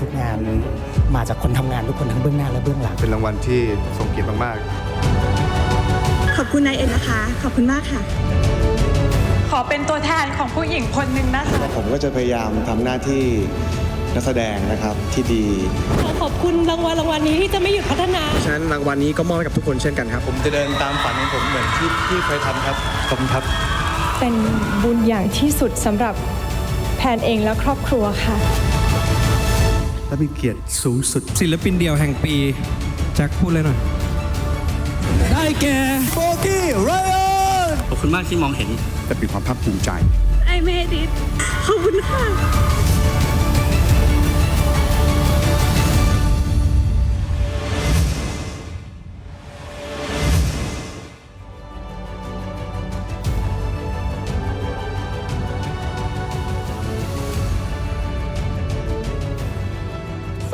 ทุกงานมาจากคนทำงานทุกคนทั้งเบื้องหน้าและเบื้องหลัง เป็นรางวัลที่ทรงเกียรติมากขอบคุณนายเอ็นนะคะ ขอบคุณมากค่ะ ขอเป็นตัวแทนของผู้หญิงคนหนึ่งนะคะ ผมก็จะพยายามทำหน้าที่นักแสดงนะครับที่ดี ขอขอบคุณรางวัลรางวัลนี้ที่จะไม่หยุดพัฒนา ฉะนั้นรางวัลนี้ก็มอบให้กับทุกคนเช่นกันครับ ผมจะเดินตามฝันของผมเหมือนที่ที่เคยทำครับขอบคุณครับ เป็นบุญอย่างที่สุดสำหรับแพนเองและครอบครัวค่ะ และเป็นเกียรติสูงสุด ศิลปินเดี่ยวแห่งปีแจ็คพูดเลยหน่อย ได้แก่โบกี้ไรอันขอบคุณมากที่มองเห็นแต่เป็นความภาคภูมิใจ ไอเมดิตขอบคุณค่ะ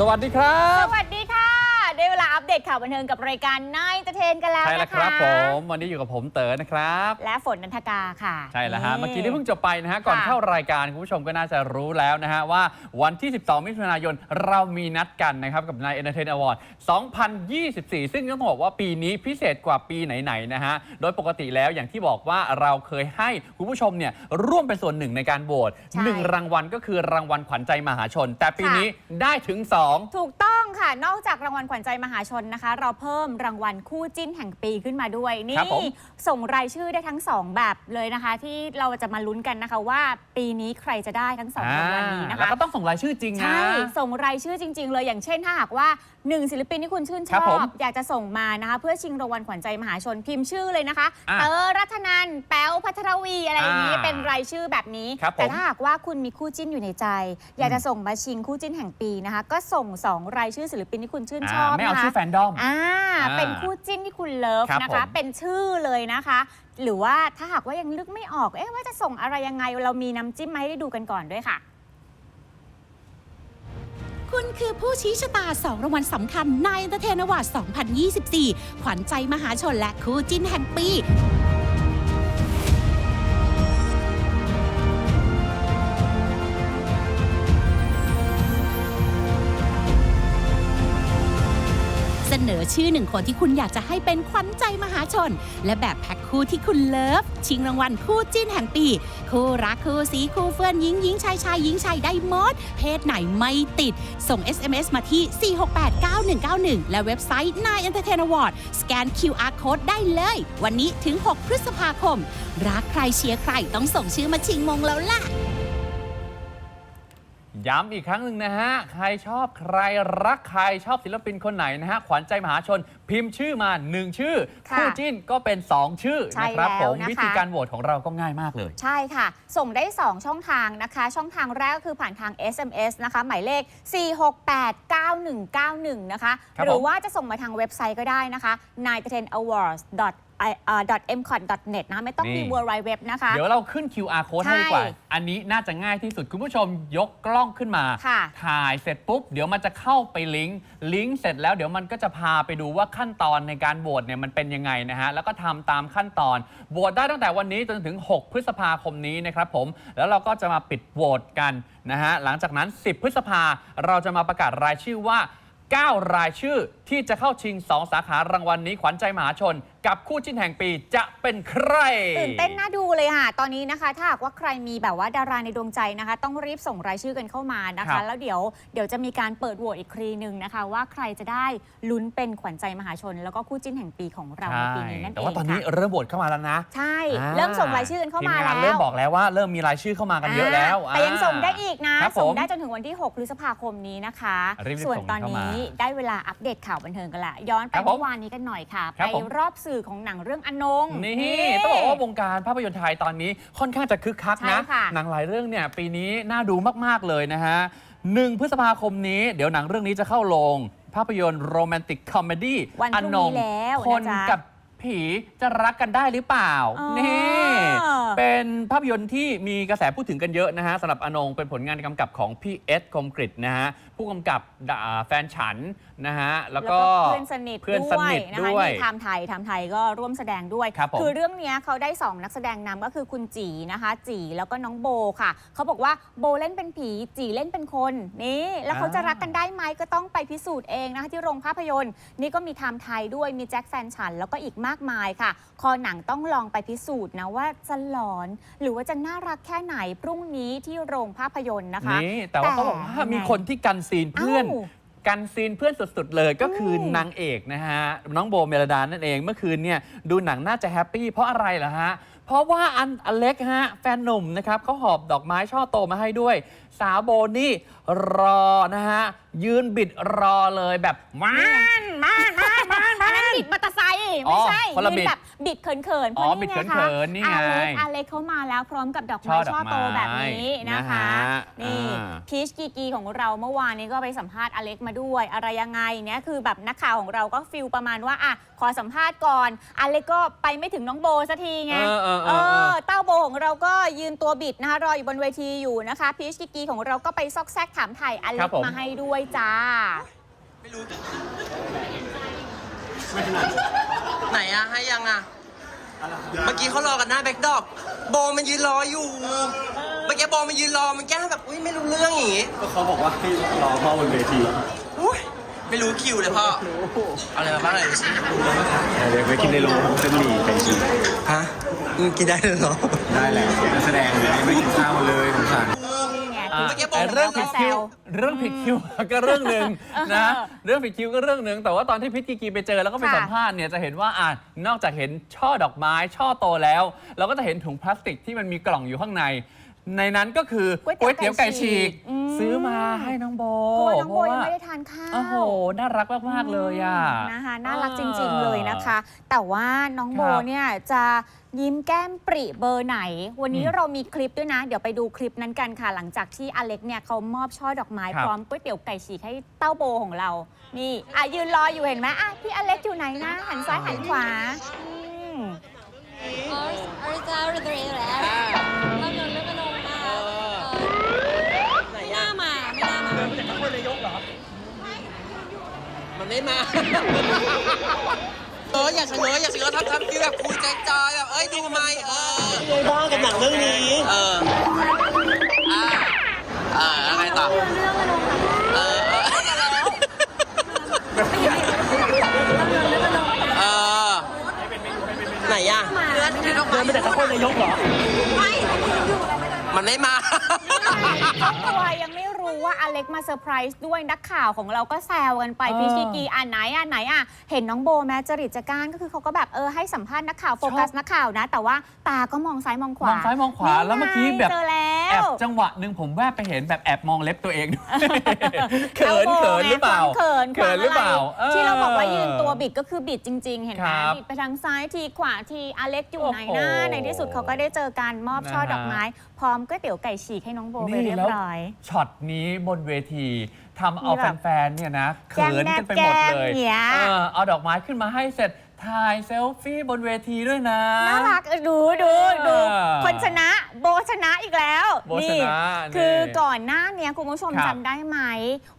วัสดีครับ สวัสดีค่ะ ได้เวลาอัปเดตข่าวบันเทิงกับรายการนา นกันแล้วใช่แล้วนะคคะรับผม วันนี้อยู่กับผมเต๋อนะครับ และฝนนันทกาค่ะ ใช่แล้วฮะ เมื่อกี้ที่เพิ่งจบไปนะฮะ ก่อนค่ะเข้ารายการคุณผู้ชมก็น่าจะรู้แล้วนะฮะว่าวันที่ 12 มิถุนายนเรามีนัดกันนะครับกับนาย Entertain Award 2024 ซึ่งต้องบอกว่าปีนี้พิเศษกว่าปีไหนๆนะฮะ โดยปกติแล้วอย่างที่บอกว่าเราเคยให้คุณผู้ชมเนี่ยร่วมเป็นส่วนหนึ่งในการโหวตใช่หนึ่งรางวัลก็คือรางวัลขวัญใจมหาชน แต่ปีนี้ได้ถึง 2 ถูกต้อง ค่ะ นอกจากรางวัลขวัญใจมหาชนนะคะ เราเพิ่มรางวัลคู่จิ้นแห่งปีขึ้นมาด้วย นี่ครับผม ส่งรายชื่อได้ทั้ง2แบบเลยนะคะ ที่เราจะมาลุ้นกันนะคะว่าปีนี้ใครจะได้ทั้งสองรางวัลนี้นะแล้วคะ ก็ต้องส่งรายชื่อจริงนะ ใช่ ส่งรายชื่อจริง ๆ เลยอย่างเช่นถ้าหากว่าหนึ่งศิลปินที่คุณชื่นชครัอบผมบ อยากจะส่งมานะคะ เพื่อชิงรางวัลขวัญใจมหาชนพิมพ์ชื่อเลยนะคะ อะเตอรัตนันแป๊วพัทรวีอะไรอย่างนี้อ่าเป็นรายชื่อแบบนี้ ครับผมแต่ถ้าหากว่าคุณมีคู่จิ้นอยู่ในใจ อยากจะส่งมาชิงคู่จิ้นแห่งปีนะคะ ก็ส่งสองรายชื่อศิลปินที่คุณชื่นชอบไม่เอานะคะชื่อแฟนดอม อ่าอ่าเป็นคู่จิ้นที่คุณเลิฟครับนะคะ ผม เป็นชื่อเลยนะคะ หรือว่าถ้าหากว่ายังนึกไม่ออกเอ๊ะว่าจะส่งอะไรยังไงเรามีน้ำจิ้มมาให้ได้ดูกันก่อนด้วยค่ะ คุณคือผู้ชี้ชะตา 2 รางวัลสำคัญใน Entertain Award 2024 ขวัญใจมหาชนและคู่จิ้นแห่งปี ชื่อหนึ่งคนที่คุณอยากจะให้เป็นขวัญใจมหาชน และแบบแพ็คคู่ที่คุณเลิฟ ชิงรางวัลคู่จิ้นแห่งปี คู่รักคู่สีคู่เฟื่อนหญิงหญิงชายชายหญิงชายได้หมด เพศไหนไม่ติด ส่ง SMS มาที่ 4689191 และเว็บไซต์9 Entertain Award สแกน QR Code ได้เลย วันนี้ถึง 6 พฤษภาคม รักใครเชียร์ใครต้องส่งชื่อมาชิงมงแล้วล่ะ ย้ำอีกครั้งหนึ่งนะฮะ ใครชอบใครรักใครชอบศิลปินคนไหนนะฮะ ขวัญใจมหาชน พิมพ์ชื่อมา 1 ชื่อ ค่ะคู่จิ้นก็เป็น 2 ชื่อใช่นะครับแล้วผมนะคะ วิธีการโหวตของเราก็ง่ายมากเลย ใช่ค่ะ ส่งได้ 2 ช่องทางนะคะ ช่องทางแรกก็คือผ่านทาง SMS นะคะ หมายเลข 4689191 นะคะ ครับหรือผมว่าจะส่งมาทางเว็บไซต์ก็ได้นะคะ n i g h t e n awards m c o t net นะคะไม่ต้องมี w w w นะคะ เดี๋ยวเราขึ้น QR code ใช่ให้ดีกว่า อันนี้น่าจะง่ายที่สุด คุณผู้ชมยกกล้องขึ้นมาค่ะถ่ายเสร็จปุ๊บ เดี๋ยวมันจะเข้าไปลิงก์ ลิงก์เสร็จแล้วเดี๋ยวมันก็จะพาไปดูว่าขั้นตอนในการโหวตเนี่ยมันเป็นยังไงนะฮะ แล้วก็ทำตามขั้นตอน โหวตได้ตั้งแต่วันนี้จนถึง 6 พฤษภาคมนี้นะครับผม แล้วเราก็จะมาปิดโหวตกันนะฮะ หลังจากนั้น 10 พฤษภาเราจะมาประกาศรายชื่อว่า 9 รายชื่อที่จะเข้าชิง 2 สาขารางวัลนี้ขวัญใจมหาชน กับคู่จิ้นแห่งปีจะเป็นใคร ตื่นเต้นน่าดูเลยค่ะ ตอนนี้นะคะ ถ้าหากว่าใครมีแบบว่าดาราในดวงใจนะคะ ต้องรีบส่งรายชื่อกันเข้ามานะครัคะ บ แล้วเดี๋ยวเดี๋ยวจะมีการเปิดโหวตอีกครีหนึ่งนะคะ ว่าใครจะได้ลุ้นเป็นขวัญใจมหาชน แล้วก็คู่จิ้นแห่งปีของเราในปีนี้นั่นเองแต่ว่าตอนนี้ค่ะเริ่มโหวตเข้ามาแล้วนะใช่ อ่าเริ่มส่งรายชื่อกันเข้ามาทีงแล้นว เริ่มบอกแล้วว่าเริ่มมีรายชื่อเข้ามากันเยอะแล้วแต่ยังส่งได้อีกนะ ครับผมส่งได้จนถึงวันที่ 6 พฤษภาคมนี้นะคะ รีบๆส่วนส่งตอนเข้ามานี้ได้เวลาอัปเดตข่าวบันเทิงกันละ ย้อนไปครับผมเมื่อวานนี้กันหน่อยค่ะ ครัไปบผมรอบสื่อของหนังเรื่องอนง นี่ต้องบอกว่าวงการภาพยนตร์ไทยตอนนี้ค่อนข้างจะคึกคักนะ ใช่ค่ะ หนังหลายเรื่องเนี่ยปีนี้น่าดูมากๆเลยนะฮะหนึ่งพฤษภาคมนี้เดี๋ยวหนังเรื่องนี้จะเข้าโรงภาพยนตร์โรแมนติกคอมเมดี้วันพรุ่งนี้แล้วคนนะจ๊ะกับ เพผีจะรักกันได้หรือเปล่า อ๋อ นี่ เป็นภาพยนตร์ที่มีกระแสพูดถึงกันเยอะนะฮะสำหรับอนงเป็นผลงานกำกับของพี่เอสคมกริตนะฮะผู้กำกับด่าแฟนฉันนะฮะแล้วก็ เพื่อนสนิทเพื่อนสนิทนะคะด้วยนี่ไทม์ไทยไทม์ไทยก็ร่วมแสดงด้วยครับผมอเรื่องเนี้ยเขาได้ 2 นักแสดงนำก็คือคุณจีนะคะ จีแล้วก็น้องโบค่ะ เขาบอกว่าโบเล่นเป็นผี จีเล่นเป็นคนนี่แล้วเขาจะรักกันได้ไหมก็ต้องไปพิสูจน์เองนะคะที่โรงภาพยนตร์ นี่ก็มีไทม์ไทยด้วยมีแจ็คแฟนฉัน แล้วก็อีกมากมายค่ะ คอหนังต้องลองไปพิสูจน์นะว่าจะหลอน หรือว่าจะน่ารักแค่ไหนพรุ่งนี้ที่โรงภาพยนตร์นะคะ นี่แต่ว่าเขาบอกว่ามีคนที่กันซีนเพื่อนเอ้ากันซีนเพื่อนสุดๆเลยก็คืออมนางเอกนะฮะ น้องโบเมลดานั่นเองเมื่อคืนเนี่ยดูหนังน่าจะแฮปปี้เพราะอะไรเหรอฮะ เพราะว่าอันอเล็กฮะ แฟนหนุ่มนะครับเขาหอบดอกไม้ช่อโตมาให้ด้วย สาวโบนี่รอนะฮะ ยืนบิดรอเลยแบบมันมันมันมันอันนั้น บิดมอเตอร์ไซค์อ๋ไม่อใช่คนละบิดยืแบบบิดเขินๆเพอ๋อราะบิดนี่ไงเขิคะนๆนี่ไงอาเล็กอาเล็กเขามาแล้วพร้อมกับดอกช่ไม้อดอกช่อโตไม้แบบนี้นะคะ นะฮะนี่อ่า พีชกีกีของเราเมื่อวานนี้ก็ไปสัมภาษณ์อเล็กมาด้วย อะไรยังไงเนี่ยคือแบบนักข่าวของเราก็ฟิลประมาณว่าอะขอสัมภาษณ์ก่อนอเล็กก็ไปไม่ถึงน้องโบสักทีไง เออเออเอเออเออ อเต้าโบของเราก็ยืนตัวบิดนะคะ รออยู่บนเวทีอยู่นะคะพีชกีกีของเราก็ไปซอกแซกถามไถ่อคเล็รับกผม มาให้ด้วยจ้า ไหนอะให้ยังอะเมื่อกี้เขารอกันหน้าแบ็คดรอปโบมันยืนรออยู่ เมื่อกี้โบมันยืนรอมันแกล้งแบบอุ้ยไม่รู้เรื่องอย่างงี้ก็เขาบอกว่าให้รอพ่อบนเวทีอุ้ยไม่รู้คิวเลยพ่อเอาอะไรมาบ้างเลยดูสิเดี๋ยวไปกินในโรงเส้นหมี่ไก่ฉีกฮะมึงกินได้เลยเหรอได้แหละเสียงนักแสดงเลยไม่กินข้าวเลยสงสารอะ เมื่อกี้บอกแต่เรื่องผิดคิวแซวเรื่องผิดคิวก็เรื่องหนึ่งนะเรื่องผิดคิวก็เรื่องหนึ่งแต่ว่าตอนที่พิทกีกีไปเจอแล้วก็ไปค่ะสัมภาษณ์เนี่ยจะเห็นว่าอะนอกจากเห็นช่อดอกไม้ช่อโตแล้ว เราก็จะเห็นถุงพลาสติกที่มันมีกล่องอยู่ข้างใน ในนั้นก็คือก๋วยเตี๋ยวไก่ฉีก อืม ซื้อมาให้น้องโบเพราะว่าน้องโบยังเพราะว่าไม่ได้ทานข้าว โอ้โห น่ารักมาก ๆ เลยอะนะคะน่ารักจริง ๆ เลยนะคะ แต่ว่าน้องโบครับเนี่ยจะยิ้มแก้มปริเบอร์ไหน วันนี้อืมเรามีคลิปด้วยนะ เดี๋ยวไปดูคลิปนั้นกันค่ะ หลังจากที่อเล็กเนี่ยเขามอบช่อดอกไม้ครับ พร้อมก๋วยเตี๋ยวไก่ฉีกให้เต้าโบของเรา นี่อะยืนรออยู่เห็นไหมอะพี่อเล็กอยู่ไหนนะหันซ้ายหันขวาอืมไม่ ไม่มา เอออย่าเฉยอย่าเฉยทำทำฟีลแบบคุยใจจอยแบบเอ้ยดูไหมเออยังบ้ากับหนังเรื่องนี้ เอออ่าอ่าอะไรต่อเออเออเออไหนอะเดินไปแต่ตะโกนนายกเหรอมันไม่มาครอบครัวยังไม่ รู้ว่าอเล็กมาเซอร์ไพรส์ด้วยนักข่าวของเราก็แซวกันไปเออ พี่ชิกีอ่านไหนอ่านไหนอะเห็นน้องโบแม้จริตจักรานก็คือเขาก็แบบเออให้สัมภาษณ์นักข่าวโฟกัสนักข่าวนะ แต่ว่าตาก็มองซ้ายมองขวามองซ้ายมองขวาแล้วเมื่อกี้แบบเจอแล้แอบวจังหวะหนึ่งผมแวบไปเห็นแบบแอบมองเล็บตัวเองด้วยเขิอานโบเขินหรือเปล่าไงควมเขินเขินหรือเปล่าควมะไที่เราบอกว่ายืนตัวบิดก็คือบิดจริง ๆ เห็นไหมครับบิดไปทางซ้ายทีขวาทีอเล็กอยู่โอ้โหไหนหน้าในที่สุดเขาก็ได้เจอการมอบช่อดอกไม้ พร้อมก๋วยเตี๋ยวไก่ฉีกให้น้องโบไปเรียบร้อย ช็อตนี้บนเวทีทำเอามีแบบแฟนๆเนี่ยนะแก้เขิมนแนบกันไปหมดเลยแก้มเนี่ย เออเอาดอกไม้ขึ้นมาให้เสร็จ ถ่ายเซลฟี่บนเวทีด้วยนะ น่ารักเออดูดูดูเออคนชนะโบชนะอีกแล้วโบชนะนี่คือก่อนหน้าเนี้ยคุณผู้ชมครับจำได้ไหม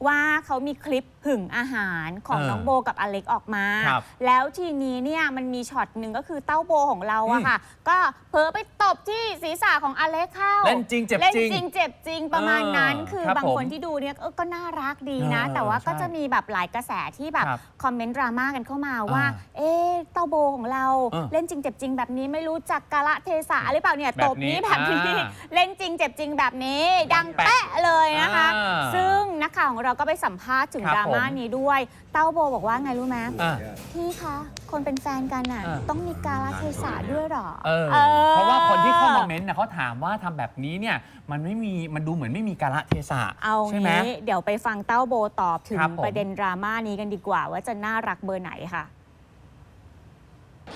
ว่าเขามีคลิปหึงอาหารของเออน้องโบกับอเล็กออกมา ครับแล้วทีนี้เนี่ยมันมีช็อตหนึ่งก็คือเต้าโบของเราอะค่ะ ก็เผลอไปตบที่ศีรษะของอเล็กเข้าเล่นจริงเจ็บเล่นจริงจริงเจ็บจริงประมาณนั้น เออคือครับบางผมคนที่ดูเนี่ยเออก็น่ารักดีนะ เออแต่ว่าก็ใช่จะมีแบบหลายกระแสที่แบบครับคอมเมนต์ดราม่ากันเข้ามาว่า อ่า เอ๊ะเต้าโบของเราเออเล่นจริงเจ็บจริงแบบนี้ไม่รู้จักกาละเทศะหรือเปล่าเนี่ยแบบตบนี้นี้แบบนี้อ่าเล่นจริงเจ็บจริงแบบนี้ ดัดังงแปะแปะเลยนะคะ อ่าซึ่งนักข่าวของเราก็ไปสัมภาษณ์ถึงครับดราม่าผมนี้ด้วย เต้าโบบอกว่าไงรู้ไหมอะ พี่คะคนเป็นแฟนกันน่ะอ่า ต้องมีกาละเทศะด้วยเหรอ เออออเพราะว่าคนที่เข้ามาเม้นต์นะเขาถามว่าทำแบบนี้เนี่ยมันไม่มีมันดูเหมือนไม่มีกาละเทศะเอาใช่ไหม งี้เดี๋ยวไปฟังเต้าโบตอบถึงครับผม ประเด็นดราม่านี้กันดีกว่า ว่าจะน่ารักเบอร์ไหนค่ะ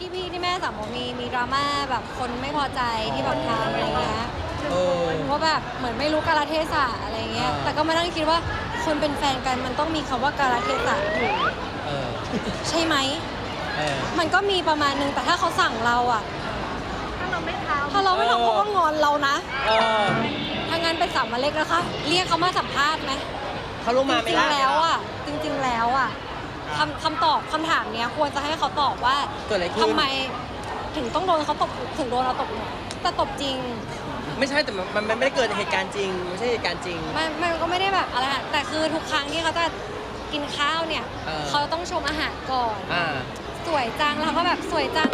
พี่พี่ที่แม่สามบอกมีมีดราม่าแบบคนไม่พอใจที่แบบทำอะไรเงี้ยเออว่าแบบเหมือนไม่รู้กาลเทศะอะไรเงี้ย อ่า แต่ก็มานั่งคิดว่าคนเป็นแฟนกันมันต้องมีคำว่ากาลเทศะอยู่เออใช่ไหม เออ มันก็มีประมาณนึงแต่ถ้าเขาสั่งเราอะถ้าเราไม่ทำถ้าเราไม่ทำเขาก็งอนเรานะเออถ้างั้นเป็นสัมมาเล็กนะคะ เรียกเขามาสัมภาษณ์ไหมเขาลงมาจไม่ริงได้ๆแล้วอะจริงๆแล้วอะ คำคำตอบคำถามเนี้ยควรจะให้เขาตอบว่าเกิดอะไรขึ้น ทำไมถึงต้องโดนเขาตบถึงโดนเราตบหัวแต่ตบจริง ไม่ใช่แต่มันมันมันไม่ได้เกิดเหตุการณ์จริงไม่ใช่เหตุการณ์จริง มันมันก็ไม่ได้แบบอะไรอะแต่คือทุกครั้งที่เขาจะกินข้าวเนี่ยเออ เขาต้องชมอาหารก่อน อ่า สวยจังแล้วก็แบบสวยจัง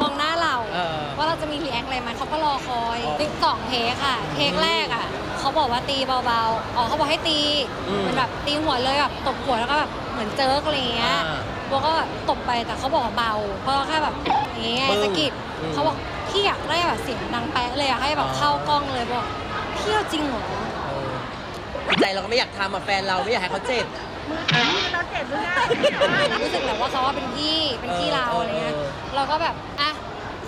มองหน้าเรา เออว่าเราจะมีรีแอคอะไรไหมเขาก็รอคอยอ๋อติ๊กสองเทคค่ะ เทคแรกอะเขาบอกว่าตีเบาๆ อ๋อเขาบอกให้ตีอืมเหมือนแบบตีหัวเลยแบบตบหัวแล้วก็แบบ เหมือนเจิร์กอะไรอย่างเงี้ยอ่าโบก็แบบตบไปแต่เขาบอกว่าเบา เพราะว่าแค่แบบอย่างเงี้ยปึ้งสะกิดอืมเขาบอกพี่อยากได้แบบเสียงดังแป๊ะเลยอะให้แบบอ๋อเข้ากล้องเลยบอกพี่เอาจริงเหรอเออใจเราก็ไม่อยากทำอะแฟนเราไม่อยากให้เขาเจ็บรู้สึกแหละว่าเขาว่าเป็นพี่เป็นพี่เราเอออะไรเงี้ยเออเราก็แบบอะ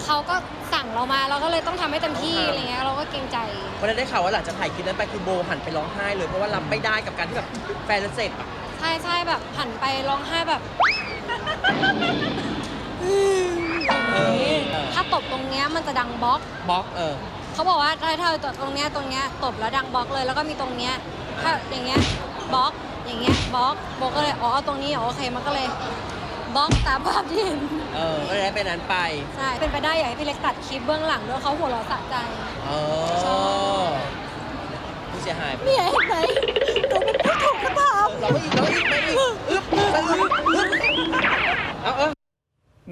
เขาก็สั่งเรามาเราก็เลยต้องทำให้เต็มที่อ่าอะไรเงี้ยเราก็เกรงใจ วันนั้นได้ข่าวว่าหลังจากถ่ายคลิปนั้นไปคือโบหันไปร้องไห้เลยเพราะว่ารับไม่ได้กับการที่แบบแฟนเราเจ็บอะ ใช่ใช่แบบหันไปร้องไห้แบบเออถ้าตบตรงเนี้ยมันจะดังบล็อก บล็อกเออ เขาบอกว่าถ้าเธอตบตรงเนี้ยตรงเนี้ยตบแล้วดังบล็อกเลย แล้วก็มีตรงเนี้ยถ้าอย่างเงี้ยบล็อกอย่างเงี้ยบล็อกโบก็เลยอ๋อเอาตรงนี้เหรอโอเคมันก็เลยบล็อกตามภาพที่เห็นเออ ก็เลยได้เป็นนั้นไป ใช่เป็นไปได้อยากให้พี่เล็กตัดคลิปเบื้องหลังด้วยเขาหัวเราะสะใจ เอชออผู้เสียหาย เนี่ยเห็นไหม เราก็อีกเราก็อีกไปอีกอึ๊บสะอึ๊บอึ๊บเอาเออ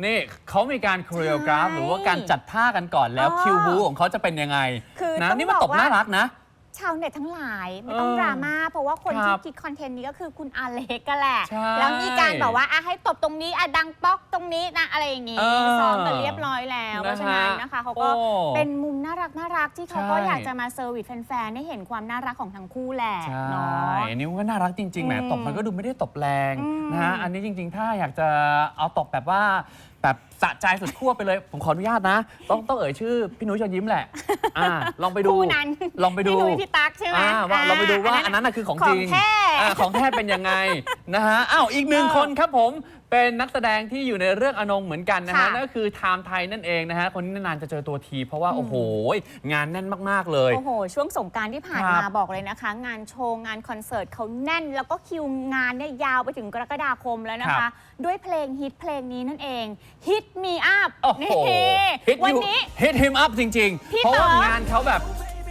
นี่เขามีการโคเรียกราฟ ใช่หรือว่าการจัดท่ากันก่อนแล้วอ๋อคิวบูของเขาจะเป็นยังไงคือนะต้องนี่มันบตอกบว่า น่ารักนะ ชาวเน็ตทั้งหลายไม่ต้องเออดราม่าเพราะว่าคนครัที่บคิดคอนเทนต์นี้ก็คือคุณอาเล็กก็แหละ ใช่แล้วมีการแบบว่าอะให้ตบตรงนี้อะดังป๊อกตรงนี้นะอะไรอย่างงี้เออซ้อมกันเรียบร้อยแล้วนะฮะเพราะฉะนั้นนะคะ เขาก็โอ้เป็นมุมน่ารักน่ารักที่เขาก็ใช่ อยากจะมาเซอร์วิสแฟนๆให้เห็นความน่ารักของทั้งคู่แหละใช่เนาะอันนี้มันก็น่ารักจริงๆแหมอืมตบมันก็ดูไม่ได้ตบแรงอืมนะฮะอันนี้จริง ๆ ถ้าอยากจะเอาตบแบบว่าแบบสะใจสุดขั้วไปเลย ผมขออนุญาตนะ ต้องต้องเอ่ยชื่อพี่นุ้ยเชิญยิ้มแหละอ่าลองไปดูคู่นั้นลองไปดูพี่นุ้ยพี่ตั๊กใช่ไหมอ่าว่าอ่าเราไปดูว่าอัอันนนั้นั้นนน่ะคือของขจอริงงแท้ อ่าของแท้เป็นยังไงนะฮะอ้าวอีกหนึ่งเออคนครับผม เป็นนักแสดงที่อยู่ในเรื่องอนงเหมือนกันนะฮะค่ะนั่นก็คือไทม์ไทยนั่นเองนะฮะคนนี้นานๆจะเจอตัวที เพราะว่า โอ้โห งานแน่นมาก ๆ เลย โอ้โห ช่วงสงกรารที่ผ่านครัมาบบอกเลยนะคะ งานโชว์ งานคอนเสิร์ตเขาแน่น แล้วก็คิวงานเนี่ยยาวไปถึงกรกฎาคมแล้วนะครัคะ บ ด้วยเพลงฮิตเพลงนี้นั่นเอง Hit Me Up โอ้โหนี่ฮิตวันยูนี้ ฮิตฮิมอัพจริงพี่ๆเพราะว่าเต๋อ งานเขาแบบ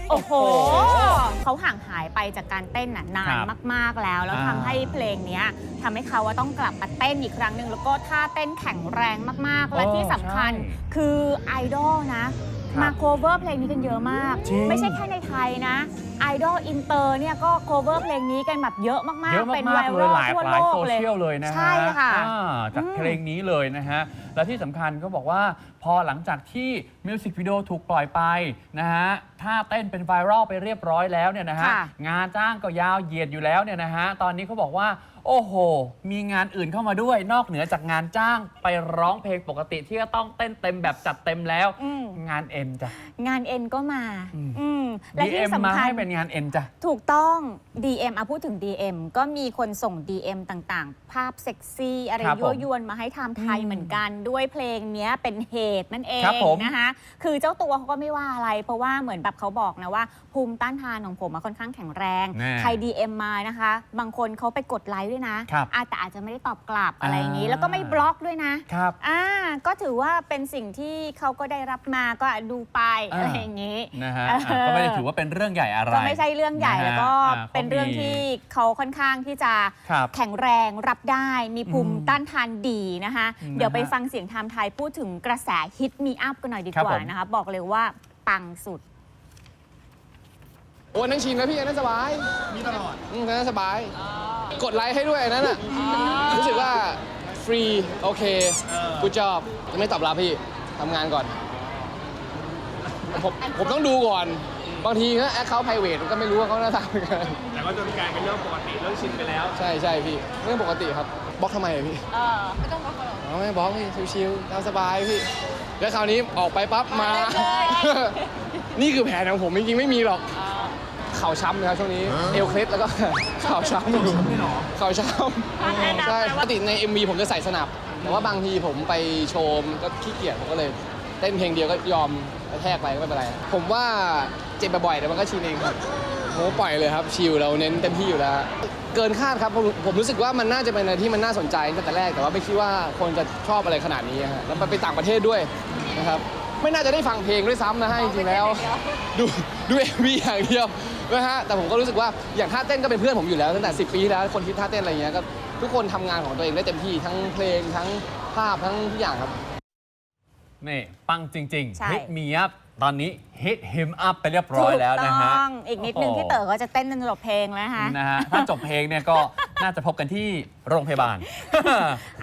โอ้โหโอ้โห เขาห่างหายไปจากการเต้นน่ะนาคนรับมากๆแล้ว แล้วอ่าทำให้เพลงเนี้ยทำให้เขาว่าต้องกลับมาเต้นอีกครั้งหนึ่งแล้วก็ท่าเต้นแข็งแรงมากๆ และโอ้ที่สำคัญใช่ คือไอดอลนะ ครับมาโคเวอร์เพลงนี้กันเยอะมาก จริงไม่ใช่แค่ในไทยนะไอดอลอินเตอร์เนี่ยก็โคเวอร์เพลงนี้กันแบบเยอะมากเยอะๆ เป็นไวมากๆเลรัยลหลายทั่วหโลลายกโซเลย เชียลเลยนะฮะใช่ค่ะอ่าจากอืมเพลงนี้เลยนะฮะ และที่สำคัญก็บอกว่าพอหลังจากที่มิวสิกวิดีโอถูกปล่อยไปนะฮะท่าเต้นเป็นไวรัลไปเรียบร้อยแล้วเนี่ยนะฮะ ค่ะ งานจ้างก็ยาวเหยียดอยู่แล้วเนี่ยนะฮะ ตอนนี้เขาบอกว่า โอ้โห มีงานอื่นเข้ามาด้วย นอกเหนือจากงานจ้างไปร้องเพลงปกติที่จะต้องเต้นเต็มแบบจัดเต็มแล้ว อืม งานเอ็นจ้ะ งานเอ็นก็มาอืม อืมและที่ DM มาสำคัญ ให้เป็นงานเอ็นจ้ะ ถูกต้อง DM อะพูดถึง DM ก็มีคนส่ง DM ต่างๆ ภาพเซ็กซี่อะไรครับผมยั่วยวนมาให้ไทม์ไทยอืมเหมือนกันด้วยเพลงเนี้ยเป็นเหตุนั่นเองครับผม นะคะ คือเจ้าตัวเขาก็ไม่ว่าอะไร เพราะว่าเหมือนแบบเขาบอกนะว่า ภูมิต้านทานของผมอะค่อนข้างแข็งแรง แน่ ใคร DM มานะคะ บางคนเขาไปกดไลค์ด้วยนะครับอะแต่อาจจะไม่ได้ตอบกลับอะไรอย่างนี้ อ่า แล้วก็ไม่บล็อกด้วยนะครับ อ่าก็ถือว่าเป็นสิ่งที่เขาก็ได้รับมาก็ดูไปอ่า อะไรอย่างนี้ นะฮะเออะอก็ไม่ได้ถือว่าเป็นเรื่องใหญ่อะไร ก็ไม่ใช่เรื่องใหญ่นะฮะแล้วก็อ่าเป็นเรื่องเขามี ที่เขาค่อนข้างที่จะครับ แข็งแรงรับได้มีภูมิอืมต้านทานดีนะคะ อืมเดี๋ยวไปนะฮะฟังเสียงไทม์ไทยพูดถึงกระแสฮิตมีอัพกันหน่อยดีครับกว่าผม นะคะ บอกเลยว่าปังสุดโอ้ยนั่งชินแล้วพี่อันนั้นสบาย มีตลอด อืมอันนั้นสบาย กดไลค์ให้ด้วยอันนั้นอะ รู้สึกว่าฟรี โอเคกูจอบจะไม่ตอบรับพี่ทำงานก่อน ผมผมต้องดูก่อน บางทีนะแอคเคาท์ไพรเวทก็ไม่รู้ว่าเขาหน้าตาเป็นไงแต่ก็จนกลายเป็นเรื่องปกติเรื่องชินไปแล้ว ใช่ใช่พี่เรื่องปกติครับบล็อกทำไมอะพี่ เออไม่ต้องบล็อกเขาหรอกอ๋อไม่บล็อกพี่ชิวๆตามสบายพี่ แล้วคราวนี้ออกไปปั๊บมา มาเลย นี่คือแผนของผมจริงๆไม่มีหรอก เข่าช้ำนะครับช่วงนี้เอวเคล็ดแล้วก็ เข่าช้ำอยู่เข่าช้ำใช่ปกติใน MV ผมจะใส่สนับ แต่ว่าบางทีผมไปโชว์มันก็ขี้เกียจผมก็เลยเต้นเพลงเดียวก็ยอมกระแทกไปก็ไม่เป็นไร ผมว่าเจ็บบ่อยๆแต่มันก็ชินเองครับผมก็ปล่อยเลยครับชิลเราเน้นเต็มที่อยู่แล้ว เกินคาดครับผมผมรู้สึกว่ามันน่าจะเป็นอะไรที่มันน่าสนใจตั้งแต่แรกแต่ว่าไม่คิดว่าคนจะชอบอะไรขนาดนี้ฮะแล้วมันไปต่างประเทศด้วยนะครับ ไม่น่าจะได้ฟังเพลงด้วยซ้ำนะฮะจริงๆแล้ว ดูดูเอ็มวีอย่างเดียวนะฮะแต่ผมก็รู้สึกว่าอย่างท่าเต้นก็เป็นเพื่อนผมอยู่แล้วตั้งแต่ 10 ปีที่แล้วคนคิดท่าเต้นอะไรเงี้ยก็ทุกคนทำงานของตัวเองได้เต็มที่ทั้งเพลงทั้งภาพทั้งทุกอย่างครับ นี่ ปังจริงใช่ๆ hit me up ตอนนี้ hit him up ไปเรียบร้อยแล้วนะฮะ ถูกต้องอีกนิดนึงโอ้โหพี่เต๋อก็จะเต้นจนจบเพลงแล้วนะคะนะฮะ ถ้าจบเพลงเนี่ยก็ น่าจะพบกันที่โรงพยาบาล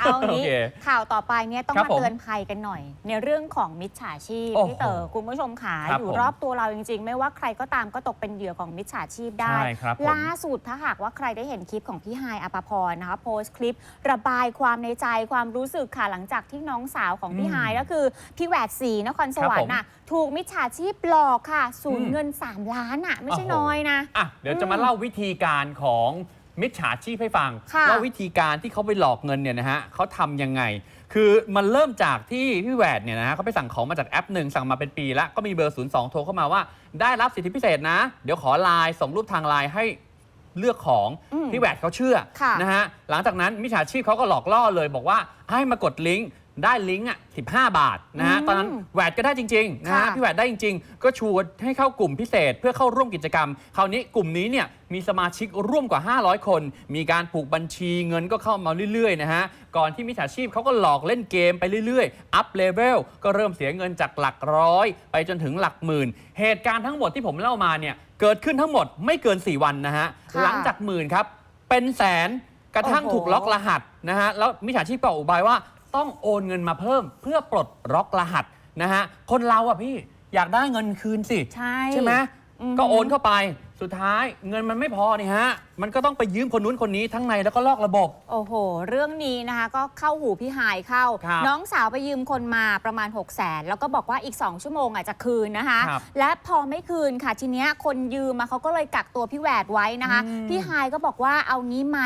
เอาโองี้เคข่าวต่อไปเนี่ยต้องครับมาผมเตือนภัยกันหน่อย ในเรื่องของมิจฉาชีพโอ้โหพี่เต๋อคุณผู้ชมขาครับอยู่ผมรอบตัวเราจริง ๆ ไม่ว่าใครก็ตามก็ตกเป็นเหยื่อของมิจฉาชีพได้ ใช่ครับผมล่าสุดถ้าหากว่าใครได้เห็นคลิปของพี่ฮายอภพรนะคะโพสต์คลิประบายความในใจความรู้สึกค่ะหลังจากที่น้องสาวของพี่ฮายก็คือพี่แหวดสีนครสวรรค์น่ะถูกมิจฉาชีพหลอกค่ะ สูญเงิน 3 ล้านอะ ไม่ใช่น้อยนะ อะเดี๋ยวจะมาเล่าวิธีการของมิจฉาชีพให้ฟังค่ะว่าวิธีการที่เขาไปหลอกเงินเนี่ยนะฮะเขาทำยังไง คือมันเริ่มจากที่พี่แหวดเนี่ยนะฮะเขาไปสั่งของมาจากแอปหนึ่งสั่งมาเป็นปีแล้วก็มีเบอร์ 02 โทรเข้ามาว่า ได้รับสิทธิพิเศษนะ เดี๋ยวขอไลน์ส่งรูปทางไลน์ให้เลือกของอืมพี่แหวดเขาเชื่อค่ะ นะฮะหลังจากนั้นมิจฉาชีพเขาก็หลอกล่อเลยบอกว่าให้มากดลิงก์ ได้ลิงก์อะ15 บาทนะฮะอืมตอนนั้นแหวดก็ได้จริงๆนะฮะ ค่ะ พี่แหวดได้จริง ๆ ก็ชวนให้เข้ากลุ่มพิเศษเพื่อเข้าร่วมกิจกรรม คราวนี้กลุ่มนี้เนี่ยมีสมาชิกร่วมกว่า 500 คน มีการผูกบัญชีเงินก็เข้ามาเรื่อยๆนะฮะ ก่อนที่มิจฉาชีพเขาก็หลอกเล่นเกมไปเรื่อยๆ อัพเลเวลก็เริ่มเสียเงินจากหลักร้อย ไปจนถึงหลักหมื่น เหตุการณ์ทั้งหมดที่ผมเล่ามาเนี่ยเกิดขึ้นทั้งหมดไม่เกิน 4 วันนะฮะ ค่ะ หลังจากหมื่นครับเป็นแสน กระทั่งโอ้โห ถูกล็อกรหัสนะฮะ แล้วมิจฉาชีพก็อุบายว่า ต้องโอนเงินมาเพิ่ม เพื่อปลดล็อกรหัสนะฮะคนเราอะพี่อยากได้เงินคืนสิ ใช่ ใช่ไหมอืม ก็โอนเข้าไปสุดท้ายเงินมันไม่พอนี่ฮะมันก็ต้องไปยืมคนนู้นคนนี้ทั้งในแล้วก็ลอกระบบ โอ้โห เรื่องนี้นะคะก็เข้าหูพี่หายเข้า ครับน้องสาวไปยืมคนมาประมาณ6 0 0แสนแล้วก็บอกว่าอีก 2 ชั่วโมงอะจะคืนนะคะ ครับและพอไม่คืนค่ะทีเนี้ยคนยืมมาเขาก็เลยกักตัวพี่แหวดไว้นะคะ อืมพี่หายก็บอกว่าเอางี้ไหม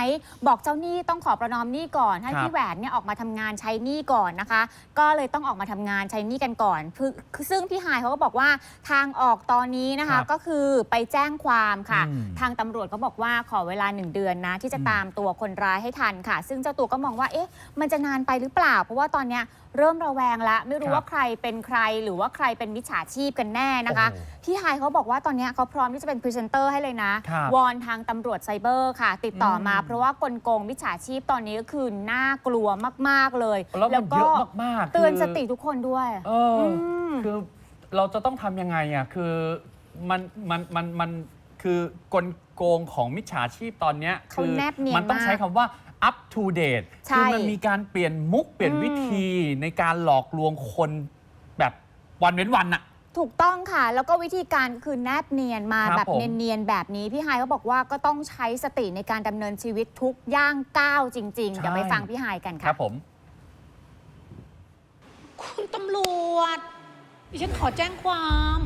บอกเจ้าหนี้ต้องขอประนอมหนี้ก่อน ให้ครับ พี่แหวดเนี่ยออกมาทำงานใช้หนี้ก่อนนะคะ ก็เลยต้องออกมาทำงานใช้หนี้กันก่อนคือคือซึ่งพี่หายเขาก็บอกว่าทางออกตอนนี้นะครัคะ บก็คือไปแจ้งความค่ะ อืม ทางตำรวจก็บอกว่าขอเวลาหนึ่งเดือนนะ ที่จะอืมตามตัวคนร้ายให้ทันค่ะ ซึ่งเจ้าตัวก็มองว่าเอ๊ะมันจะนานไปหรือเปล่า เพราะว่าตอนเนี้ยเริ่มระแวงแล้วไม่รู้ครับว่าใครเป็นใครหรือว่าใครเป็นมิจฉาชีพกันแน่นะคะ โอ้โหพี่ไฮายเขาบอกว่าตอนเนี้ยเขาพร้อมที่จะเป็นพรีเซนเตอร์ให้เลยนะ ครับวอนทางตำรวจไซเบอร์ค่ะ ติดต่อมาอืม เพราะว่ากลโกงมิจฉาชีพตอนนี้ก็คือน่ากลัวมากๆเลยแล้วมันเยอะมากๆเตือนคือสติทุกคนด้วยเอออ ม คือเราจะต้องทำยังไงอะคือมันมันมันมัน คือกลโกงของมิจฉาชีพตอนเนี้ยเขาคืแนบเนียนมันต้องมากใช้คำว่า up to date ใช่คืมันมีการเปลี่ยนมุกเปลี่ยนอืม วิธีในการหลอกลวงคนแบบวันเว้นวันอะ ถูกต้องค่ะ แล้วก็วิธีการคือแนบเนียนมาครับแบบผม เนียนๆแบบนี้ พี่ไฮายก็บอกว่าก็ต้องใช้สติในการดำเนินชีวิตทุกย่างก้าวจริง ๆ เดี๋ยวไปฟังพี่ไฮายกันครัค่ะบผม คุณตำรวจ ดิฉันขอแจ้งความ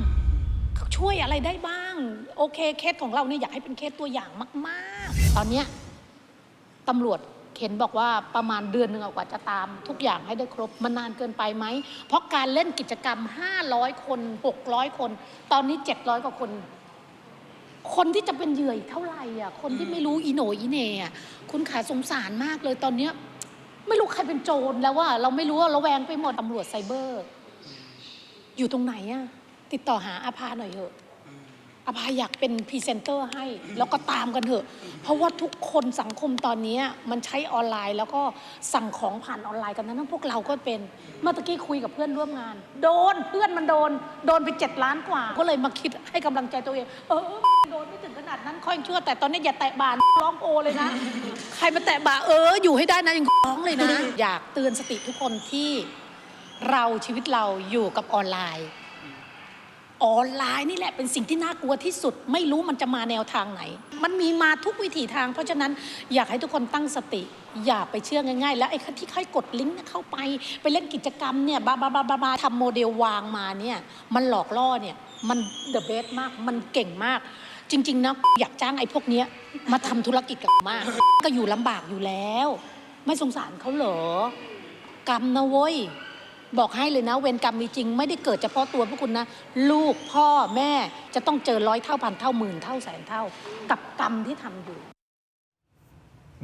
ช่วยอะไรได้บ้าง โอเคเคสของเราเนี่ยอยากให้เป็นเคสตัวอย่างมาก ๆ ตอนเนี้ยตำรวจเข็นบอกว่าประมาณเดือนหนึ่งกว่าจะตาม ทุกอย่างให้ได้ครบมันนานเกินไปไหม เพราะการเล่นกิจกรรม 500 คน 600 คน ตอนนี้ 700 กว่าคน คนที่จะเป็นเหยื่ออีกเท่าไหร่อะคนที่ไม่รู้อีโหนอีเน่อะคุณขาสงสารมากเลยตอนเนี้ยไม่รู้ใครเป็นโจรแล้วว่า เราไม่รู้ว่าระแวงไปหมดตำรวจไซเบอร์ อยู่ตรงไหนอะ ติดต่อหาอาภาหน่อยเถอะอาภาอยากเป็นพรีเซนเตอร์ให้ แล้วก็ตามกันเถอะ เพราะว่าทุกคนสังคมตอนนี้มันใช้ออนไลน์ แล้วก็สั่งของผ่านออนไลน์กันนั้นพวกเราก็เป็นเมื่อกี้คุยกับเพื่อนร่วมงาน โดนเพื่อนมันโดน โดนไปเจ็ดล้านกว่า ก็เลยมาคิดให้กำลังใจตัวเองเออโดนไม่ถึงขนาดนั้นค่อยชั่วแต่ตอนนี้อย่าแตะบานร้องโอเลยนะ ใครมาแตะบาเออ อยู่ให้ได้นะยังร้องเลยนะ อยากเตือนสติทุกคนที่เราชีวิตเราอยู่กับออนไลน์ ออนไลน์นี่แหละเป็นสิ่งที่น่ากลัวที่สุด ไม่รู้มันจะมาแนวทางไหน มันมีมาทุกวิถีทาง เพราะฉะนั้นอยากให้ทุกคนตั้งสติ อย่าไปเชื่อง่าย ๆ แล้วไอ้ที่ค่อยกดลิงก์เข้าไป ไปเล่นกิจกรรมเนี่ยบาบาบาบาบาทำโมเดลวางมาเนี่ยมันหลอกล่อเนี่ยมันเดอะเบสมากมันเก่งมาก จริงๆนะอยากจ้างไอ้พวกเนี้ยมาทำธุรกิจกับมาก ก็อยู่ลำบากอยู่แล้ว ไม่สงสารเขาเหรอกรรมนะเว้ย บอกให้เลยนะเวรกรรมมีจริง ไม่ได้เกิดเฉพาะตัวพวกคุณนะ ลูกพ่อแม่จะต้องเจอร้อยเท่าพันเท่าหมื่นเท่าแสนเท่า กับกรรมที่ทำอยู่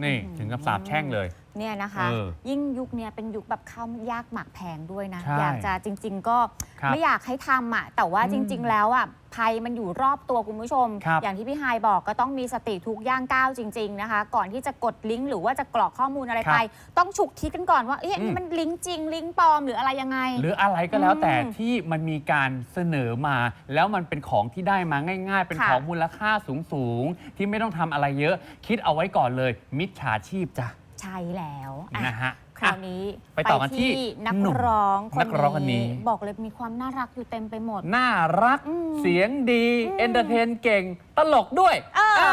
นี่ถึงกับสาบแช่งเลยเนี่ยนะคะ เออยิ่งยุคเนี้ยเป็นยุคแบบข้าวยากหมากแพงด้วยนะ ใช่อยากจะจริง ๆ ก็ครับไม่อยากให้ทำอะแต่ว่าอืมจริง ๆ แล้วอะภัยมันอยู่รอบตัวคุณผู้ชม ครับอย่างที่พี่ไฮายบอกก็ต้องมีสติทุกย่างก้าวจริง ๆ นะคะ ก่อนที่จะกดลิงก์หรือว่าจะกรอกข้อมูลอะไรไป ต้องฉุกคิดกันก่อนว่าเอ๊ะอันอืนี่มมันลิงก์จริงลิงก์ปลอมหรืออะไรยังไง หรืออะไรก็แล้วแต่อืมที่มันมีการเสนอมา แล้วมันเป็นของที่ได้มาง่าย ๆ เป็นค่ะ ของมูลค่าสูงๆ ที่ไม่ต้องทำอะไรเยอะ คิดเอาไว้ก่อนเลย มิจฉาชีพจ้ะ ใช่แล้วอะนะฮะคราวนี้ไปต่อกันที่นักหนุ่มร้องคนักร้องคนนี้ บอกเลยมีความน่ารักอยู่เต็มไปหมด น่ารัก อืมเสียงดี อืม เอนเตอร์เทนเก่ง ตลกด้วยเอออ่า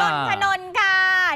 นนทนนท์ค่ะ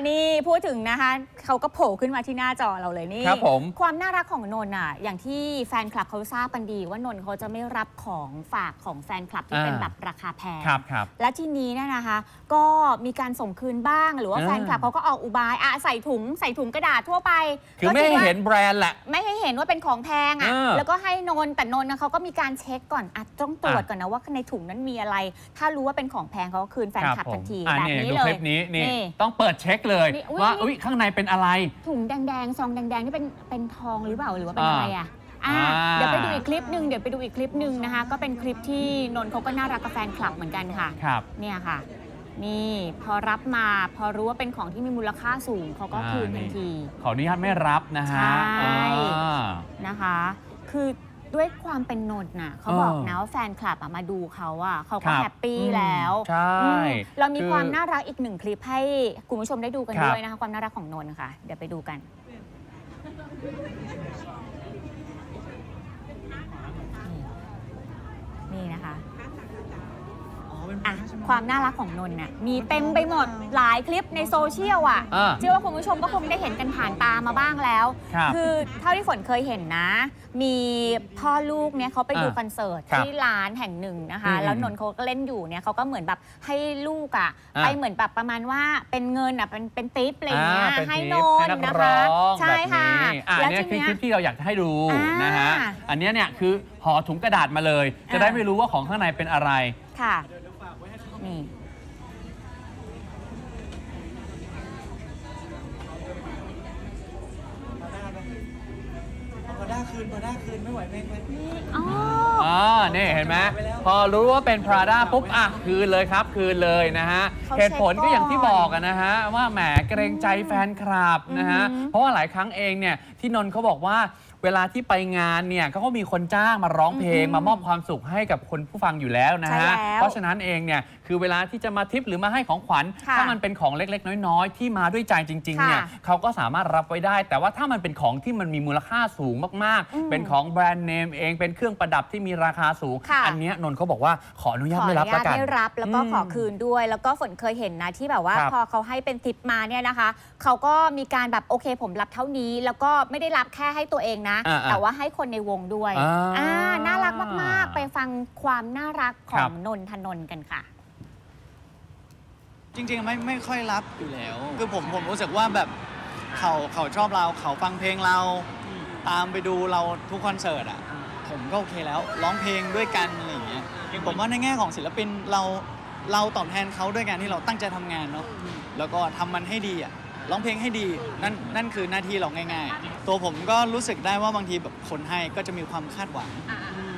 นี่พูดถึงนะคะเขาก็โผล่ขึ้นมาที่หน้าจอเราเลยนี่ครับผมความน่ารักของนนท์อะอย่างที่แฟนคลับเขาทราบกันดี ว่านนท์เขาจะไม่รับของฝากของแฟนคลับที่เป็นแบบราคาแพง ครับครับ และทีนี้เนี่ยนะคะ ก็มีการส่งคืนบ้างหรือว่าอ่า แฟนคลับเขาก็ออกอุบายอะใส่ถุงใส่ถุงกระดาษทั่วไปคือก็ไม่ให้ว่าเห็นแบรนด์แหละ ไม่ให้เห็นว่าเป็นของแพงอะเออแล้วก็ให้นนท์แต่นนท์นะเขาก็มีการเช็คก่อนอะต้องตรวจอะ ก่อนนะว่าในถุงนั้นมีอะไร ถ้ารู้ว่าเป็นของแพงเขาก็คืนแฟนคลับผมทันทีอ่าแบบนี่นี้ดูเลคย ลิปนี้นี่นี่ ต้องเปิดเช็คเลยนี่อุ๊ยว่านี่ อุ้ยข้างในเป็นอะไร ถุงแดงๆ ซองแดงๆ นี่เป็นเป็นทองหรือเปล่าหรือว่าเป็นอะไรอะอ่าอ่า เดี๋ยวไปดูอีกคลิปหนึ่งเดี๋ยวไปดูอีกคลิปหนึ่งนะคะ ก็เป็นคลิปที่นนท์เขาก็น่ารักกับแฟนคลับเหมือนกันค่ะ ครับ เนี่ยค่ะ นี่พอรับมาพอรู้ว่าเป็นของที่มีมูลค่าสูงเขาก็อ่าคืนทันนี่ที ขออนุญาตไม่รับนะฮะใช่ อ่า นะคะ คือ ด้วยความเป็นนนท์น่ะเขาเออบอกนะว่าแฟนคลับอะมาดูเขาอะเขาคก็รับแฮปปี้อืมแล้วใช่อืมเรามีคือ ความน่ารักอีกหนึ่งคลิปให้คุณผู้ชมได้ดูกันครับด้วยนะคะ ความน่ารักของนนท์ค่ะ เดี๋ยวไปดูกัน นี่นะคะ อะความน่ารักของนนท์น่ะมีเต็มไปหมดหลายคลิปในโซเชียลอะอ่าเชื่อว่าคุณผู้ชมก็คงได้เห็นกันผ่านตามาบ้างแล้วครับอเท่าที่ฝนเคยเห็นนะ มีพ่อลูกเนี่ยเขาไปดูอ่าคอนเสิร์ตครับที่ร้านแห่งหนึ่งนะคะ อืมแล้วนนท์เขาก็เล่นอยู่เนี่ยเขาก็เหมือนแบบให้ลูกอะอ่าไปเหมือนแบบประมาณว่าเป็นเงินอะเป็นเป็นทิปอะไรอย่างเงี้ยอ่าเป็นให้ทินปให้นนักท์นะร้คะองใช่แบบค่ะนี้อะแล้วเนี่ยทีคือคลิเนี้ยปที่เราอยากจะให้ดูอ่านนะฮะ อันเนี้ยเนี่ยคือห่อถุงกระดาษมาเลย จะอ่าได้ไม่รู้ว่าของข้างในเป็นอะไร ค่ะ นี่ พอได้คืนพอได้คืนไม่ไหวไม่ไหวอ๋อ อ่านี่เห็นไหมพอรู้ว่าเป็น Prada ปุ๊บอะคืนเลยครับ คืนเลยนะฮะเขาเหตุผลก็อย่างที่เช็คก่อนบอกอะนะฮะว่าแหมเกรงใจแฟนคลับนะฮะอือหือเพราะว่าหลายครั้งเองเนี่ยที่นนท์เขาบอกว่าเวลาที่ไปงานเนี่ยเขาก็มีคนจ้างมาร้องเพลงอือหือมามอบความสุขให้กับคนผู้ฟังอยู่แล้วนะใช่ฮะแล้ว เพราะฉะนั้นเองเนี่ย คือเวลาที่จะมาทิปหรือมาให้ของขวัญ ค่ะถ้ามันเป็นของเล็กๆ น้อยๆ ที่มาด้วยใจจริงๆ เนี่ยค่ะเขาก็สามารถรับไว้ได้ แต่ว่าถ้ามันเป็นของที่มันมีมูลค่าสูงมากอืมๆ เป็นของแบรนด์เนมเองเป็นเครื่องประดับที่มีราคาสูง ค่ะ อันเนี้ยนนท์เขาบอกว่าขออนุญาตขออไม่นุรับญาแล้วตกัน ไม่รับแล้วก็อืมขอคืนด้วย แล้วก็ฝนเคยเห็นนะที่แบบว่าครับพอเขาให้เป็นทิปมาเนี่ยนะคะ เขาก็มีการแบบโอเคผมรับเท่านี้ แล้วก็ไม่ได้รับแค่ให้ตัวเองนะ อ่าๆแต่ว่าให้คนในวงด้วยอ่า อ่าน่ารักมาก ๆ ไปฟังความน่ารักขครัอบงนนทนนท์กันค่ะ จริงๆไม่ไม่ค่อยรับอยู่แล้ว คือผมผมรู้สึกว่าแบบเขาเขาชอบเราเขาฟังเพลงเรา ตามไปดูเราทุกคอนเสิร์ตอะผมก็โอเคแล้วร้องเพลงด้วยกันอะไรอย่างเงี้ยผมว่าในแง่ของศิลปินเราเราตอบแทนเขาด้วยการที่เราตั้งใจทำงานเนาะแล้วก็ทำมันให้ดีอะร้องเพลงให้ดีนั่นนั่นคือหน้าที่เราง่าย ๆ ตัวผมก็รู้สึกได้ว่าบางทีแบบคนให้ก็จะมีความคาดหวัง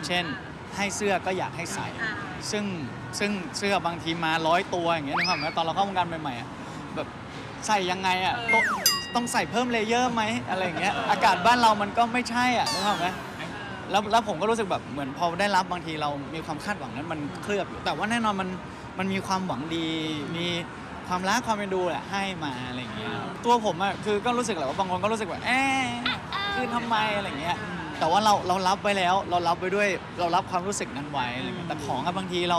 เช่น ให้เสื้อก็อยากให้ใส่ ซึ่งซึ่งเสื้อบางทีมาร้อยตัวอย่างเงี้ยนะครับตอนเราเข้าวงการใหม่ๆอะแบบใส่ยังไงอะต้องต้องใส่เพิ่มเลเยอร์ไหมอะไรอย่างเงี้ยอากาศบ้านเรามันก็ไม่ใช่อะนึกภาพไหมแล้วแล้วผมก็รู้สึกแบบเหมือนพอได้รับบางทีเรามีความคาดหวังนั้นมันเคลือบอยู่แต่ว่าแน่นอนมันมันมีความหวังดี มีความรักความเป็นดูแหละให้มาอะไรอย่างเงี้ยตัวผมอะคือก็รู้สึกแหละว่าบางคนก็รู้สึกว่าเอ๊ะคือทำไมอะไรอย่างเงี้ย แต่ว่าเราเรารับไว้แล้ว เรารับไว้ด้วยเรารับความรู้สึกนั้นไว้อะไรเงี้ยแต่ของอะบางทีเรา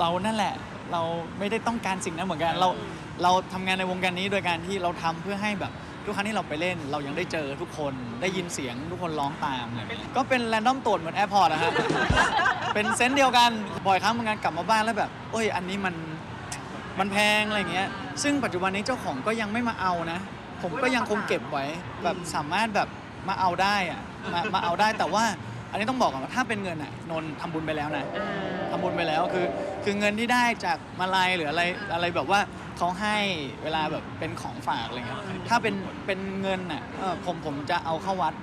เรานั่นแหละ เราไม่ได้ต้องการสิ่งนั้นเหมือนกัน เราเราทำงานในวงการนี้โดยการที่เราทำเพื่อให้แบบทุกครั้งที่เราไปเล่น เรายังได้เจอทุกคนได้ยินเสียงทุกคนร้องตามอะไรเงี้ยก็เป็นแรนดอมตรวจเหมือนแอร์พอร์ตนะฮะ เป็นเซนส์เดียวกันบ่อยครั้งเหมือนกันกลับมาบ้านแล้วแบบเอ้ย อันนี้มันมันแพงอะไรเงี้ย ซึ่งปัจจุบันนี้เจ้าของก็ยังไม่มาเอานะ ผมก็ยังคงเก็บไว้แบบสามารถแบบมาเอาได้อะ มามาเอาได้แต่ว่า อันนี้ต้องบอกก่อนว่าถ้าเป็นเงินอะนนท์ทำบุญไปแล้วนะทำบุญไปแล้วคือ คือเงินที่ได้จากมาลัยหรืออะไรอะไรแบบว่าเขาให้เวลาแบบเป็นของฝากอะไรเงี้ยถ้าเป็นเป็นเงินอะเออผมผมจะเอาเข้าวัด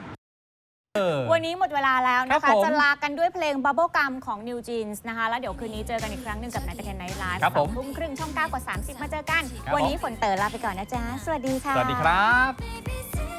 วันนี้หมดเวลาแล้วนะครัคะ บผมจะลากันด้วยเพลง Bubble Gum ของ New Jeans นะคะ แล้วเดี๋ยวคืนนี้เจอกันอีกครั้งหนึ่งกับนายตะเทนไนท์ไลฟ์ครับผมทุ่มครึ่งช่อง9กว่า 30 มาเจอกัน ครับวันนี้ผมฝนเต๋อลาไปก่อนนะจ๊ะ สวัสดีค่ะ สวัสดีครับ